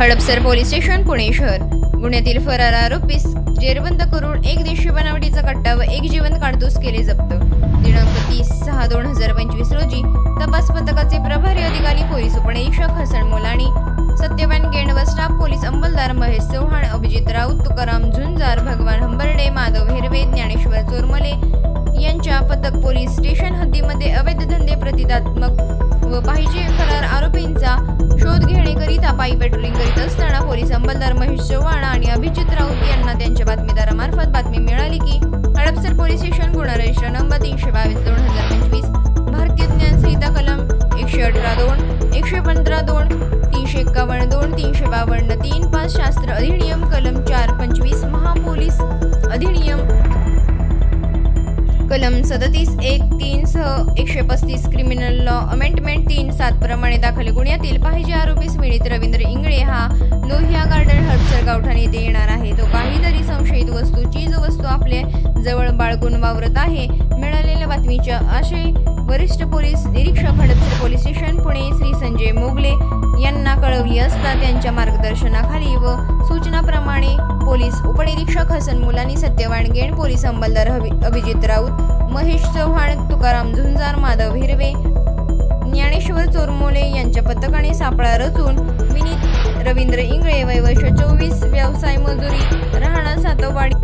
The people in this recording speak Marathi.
हडपसर पोलीस स्टेशन पुणे शहर. गुन्ह्यातील फरार आरोपीस जेरबंद करून एक देशी बनावटीचा कट्टा व एक जिवंत काडतूस केले जप्त. दिनांक तीस सहा दोन हजार पंचवीस रोजी तपास पथकाचे प्रभारी अधिकारी पोलीस उपनिरीक्षक हसन मोलाणी सत्यवान गेंड व स्टाफ पोलीस अंमलदार महेश चव्हाण अभिजित राऊत तुकाराम झुंजार भगवान हंबर्डे माधव हिरवे ज्ञानेश्वर चोरमले यांच्या पथक पोलीस स्टेशन हद्दीमध्ये अवैध धंदे प्रतिदात्मक व पाहिजे फरार आरोपींचा शोध घेण्याकरिता पायी पेट्रोलिंग करीत असताना पोलीस अंमलदार महेश चव्हाण आणि अभिजित राऊत यांना त्यांच्या बातमीदारामार्फत बातमी मिळाली की हडपसर पोलीस स्टेशन गुन्हा रजिस्टर नंबर तीनशे बावीस दोन हजार पंचवीस भारतीय ज्ञान संहिता कलम एकशे अठरा दोन एकशे पंधरा दोन तीनशे एक्कावन्न दोन तीनशे बावन्न तीन पाच शास्त्र अधिनियम कलम चार पंचवीस महापोलीस अधिनियम कलम सदतीस एक तीन सह एकशे पस्तीस क्रिमिनल लॉ अमेंड तीन सात प्रमाणे दाखल गुन्ह्यातील पाहिजे आरोपी स्मिळीत रवींद्र इंगळे हा लोहिया गार्डन हडसर गावठाण येथे येणार आहे. तो काहीतरी संशयित वस्तू चीज वस्तू आपले जवळ बाळगून वावरत आहे. मिळालेल्या बातमीच्या आशय वरिष्ठ पोलीस निरीक्षक हडपसर पोलीस स्टेशन पुणे श्री संजय मोगले यांना कळवली असता त्यांच्या मार्गदर्शनाखाली व सूचनाप्रमाणे पोलीस उपनिरीक्षक हसन मुलानी सत्यवान गेण पोलीस अंमलदार अभिजित राऊत महेश चव्हाण तुकाराम झुंजार माधव सापळा रचून विनीत रवींद्र इंगळे वय वर्ष चोवीस व्यवसाय मजुरी राहणार सातवाडी